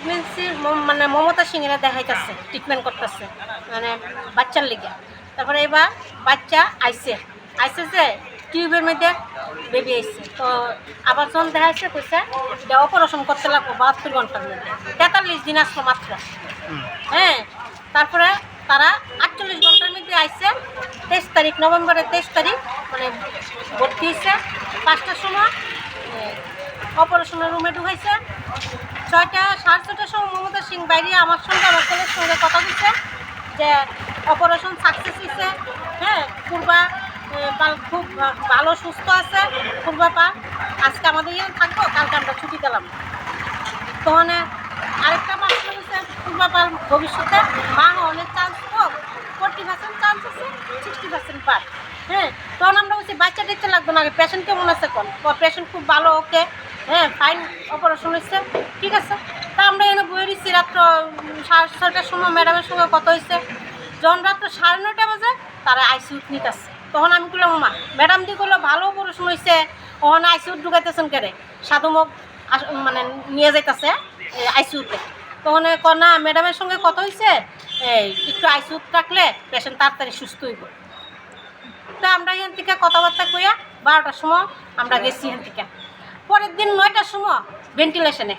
Pregnancy মানে মমতা সিংয়েরা দেখাইতেছে treatment করতেছে মানে বাচ্চার লিগে। তারপরে এবার বাচ্চা আইসে। আইসে যে টিউবের মধ্যে বেবি আইসে। তো আবার যখন দেখাইছে কইছে যে অপারেশন করতে লাগবো বাহাত্তর ঘণ্টার মধ্যে। তেতাল্লিশ দিন আসলো মাত্র। হ্যাঁ তারপরে তারা আটচল্লিশ ঘণ্টার মধ্যে আইসে তেইশ তারিখ নভেম্বরের তেইশ তারিখ মানে ভর্তি হয়েছে পাঁচটার সময় অপারেশনের রুমে ঢুকাইছে। ছয়টা, সাড়ে ছটার সময় মমতা সিং বাইরে আমার সঙ্গে আমার ছেলের সঙ্গে কথা দিচ্ছে যে অপারেশন সাকসেস হয়েছে হ্যাঁ পূর্বা খুব ভালো, সুস্থ আছে। পূর্বা পা, আজকে আমাদের ইয়ে থাকব, কালকে আমরা ছুটি দিলাম তখন আরেকটা প্রশ্ন হচ্ছে পূর্বাপাল ভবিষ্যতে মা অনেক চান্স হোক ফোর্টি পার্সেন্ট চান্স আছে সিক্সটি পার্সেন্ট পার। হ্যাঁ তখন আমরা বলছি, বাচ্চা দেখতে লাগবে না পেশেন্ট কেমন আছে কোন পেশেন্ট খুব ভালো ওকে হ্যাঁ ফাইন অপারেশন হয়েছে ঠিক আছে? তা আমরা এনে বয়ে দিচ্ছি রাত্র সাড়ে ছয়টার সময় ম্যাডামের সঙ্গে কথা হয়েছে যখন রাত্র সাড়ে নয়টা বাজে, তারা আইসিউত নিতেছে। তখন আমি বললাম মা ম্যাডাম দি করল ভালো অপারেশন হয়েছে ওখানে আইসিউত ঢুকাইতেছেন কেরে? সাধুমুখ আস- মানে নিয়ে যাইতেছে আইসিউতে তখন এ কয়, না ম্যাডামের সঙ্গে কথা হয়েছে এই একটু আইসিউত রাখলে পেশেন্ট তাড়াতাড়ি সুস্থ হইব। তো আমরা এখান থেকে কথাবার্তা কইয়া বারোটার সময় আমরা গেছি এখান থেকে। পরের দিন নয়টার সময় ভেন্টিলেশনে